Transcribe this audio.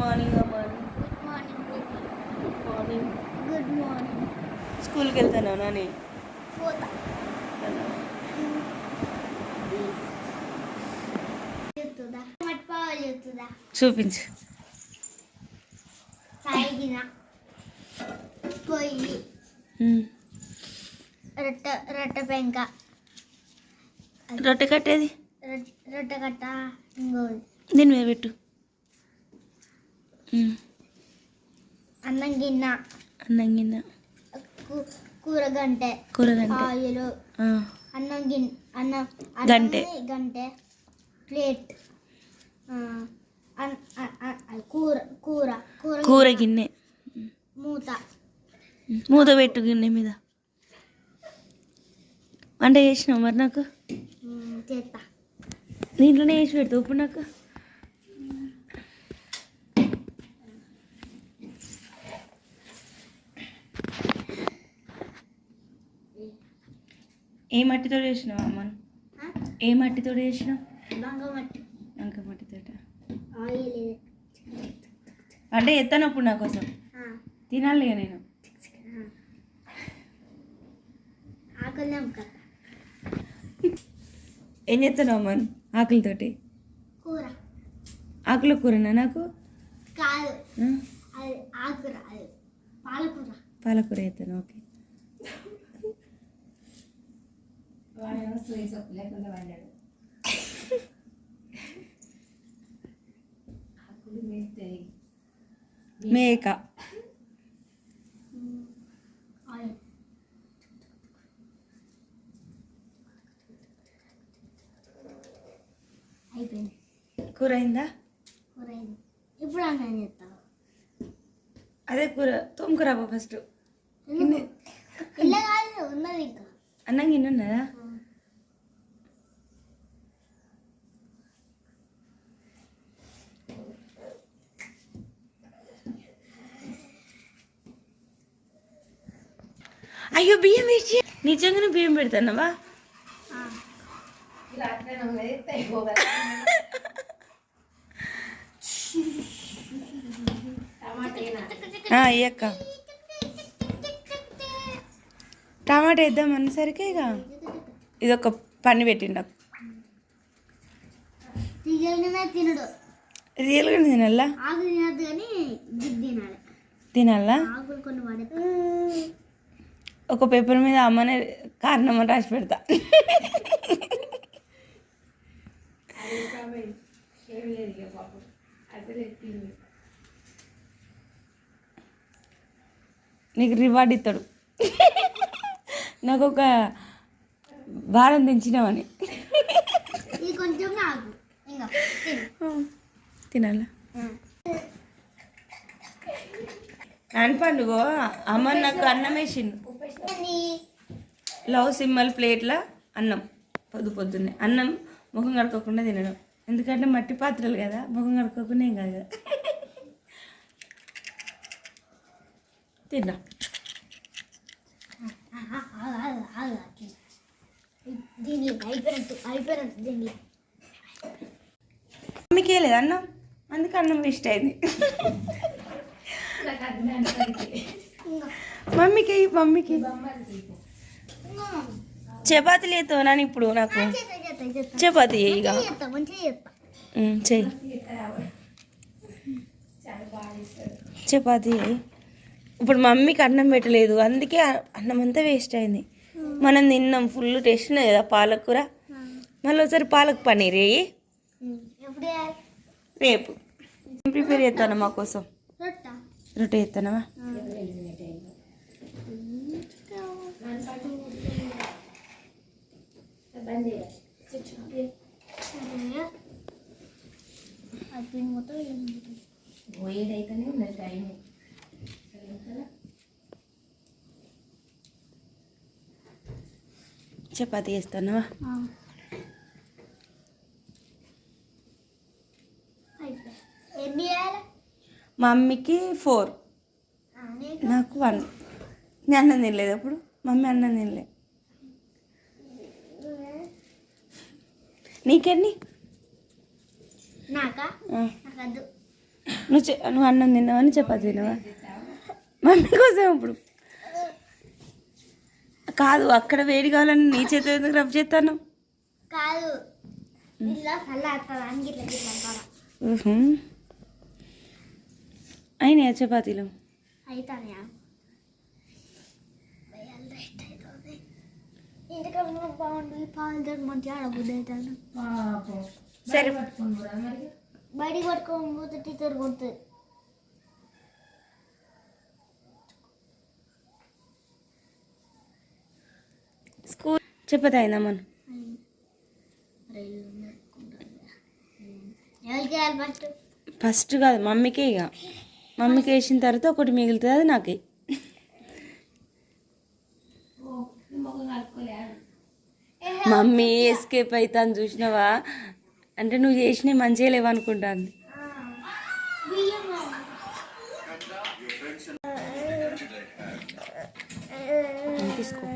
Morning good morning? Good morning good morning స్కూల్కి వెళ్తాను నాని? చూపించు. తాగిన. పొయ్యి. ఉమ్. రొట్టె రొట్టె పెంక. రొట్టె కట్టేది? రొట్టె కట్ట? ఇంకోది దీని మీద పెట్టు. అన్నం గిన్నె. అన్నం గిన్నె. కూ- కూర గంటె కూరగంట. ఆయిల్. అన్నం గిన్నె అన్నం గంటె. గంటె. ప్లేట్. కూర కూర కూర కూర గిన్నె, మూత. మూత పెట్టు గిన్నె మీద. వంట చేసినావు మరి నాకు? చేస్తా. దీంట్లోనే వేసి పెడతావు ఇప్పుడు నాకు? ఏ మట్టితో చేసినావు అమ్మను ఆ? ఏ మట్టితో చేసినావు? వంక ఇది. అంటే ఎత్తాను అప్పుడు నా కోసం? తినాలి నేను. ఏం చేస్తాను అమ్మను ఆకులతోటి? కూర. ఆకుల కూరనా నాకు? కాదు. ఆ? అది ఆకుర మేక అయిపోయింది కూర అయిందా కూర అయింది ఇప్పుడు అన్నం అదే కూర తోముకురాబా ఫస్ట్ అన్నం గిన్నె ఉన్నదా? అయ్యో బియ్యం వేసి నిజంగానే బియ్యం పెడతానవా. అయ్యక్క టమాటా వేద్దాం అన్నసరికి ఇక. ఇది ఒక పని పెట్టిండు తినడు. రియల్గా తినాలా? తినాలి తినాలా ఆకులు కొన్ని పడతా ఒక పేపర్ మీద అమ్మనే కారణం అని రాసి పెడతా. నీకు రివార్డ్ ఇస్తాడు నాకు ఒక భారం దించినావని ఇది కొంచెం నాకు. ఇంకా తిను. తినాలా? ఆ. నాన్న పండుగ అమ్మ నాకు అన్నం వేసిండు? లవ్ సింబల్ ప్లేట్ల అన్నం పొద్దు పొద్దున్నే. అన్నం ముఖం కడుక్కోకుండా తినడం. ఎందుకంటే మట్టి పాత్రలు కదా ముఖం కడుక్కోకుండా ఏం కాదు తిన్నా. మమ్మీకి లేదు అన్నం. అందుకే అన్నం వేస్ట్ అయింది. మమ్మీకి మమ్మీకి. ఇంకా చపాతి లేదు నాని ఇప్పుడు నాకు చపాతి ఇక. చెయ్యి. చపాతి ఇప్పుడు మమ్మీకి అన్నం పెట్టలేదు అందుకే అన్నం అంతా వేస్ట్ అయింది. మనం తిన్నాం ఫుల్ టేస్ట్ ఉన్నది కదా పాలకూర. మళ్ళీ ఒకసారి పాలక్ పన్నీర్ వేయి? రేపు. ప్రిపేర్ చేస్తాను మా కోసం? రొట్ట. రొట్టె మొత్తం ఏంటి? చపాతి చేస్తానవా చేయాలి? మా మమ్మీకి ఫోర్. నీకు? వన్. నేను అన్నం తినలేదు అప్పుడు? మమ్మీ అన్నం తినలే. నీకెన్ని? నువ్వు నువ్వు అన్నం తిన్నావని చపాతి తిన్నావా? మమ్మీ కోసం ఇప్పుడు. కాదు అక్కడ వేడి కావాలని నీ చేత ఎందుకు రబ్ చేస్తాను? కాదు. అయినాయా చపాతీలు? అవుతానే ఇంటికన్నా బాగుంటుంది పాలు తోటి మంచిగా ఆడబుద్ధి అవుతాను సరే. బయటికి పట్టుకొని పోతే టీచర్ కొడుతుంది. స్కూల్ చపాతి అయిందా మనం ఫస్ట్ కాదు మమ్మీకే ఇక. మమ్మీకి వేసిన తర్వాత ఒకటి మిగులుతుంది అది నాకే. మమ్మీ ఎస్కేప్ అవుతాను చూసినావా? అంటే నువ్వు చేసినవి మంచిగా లేవనుకుంటాను తీసుకో.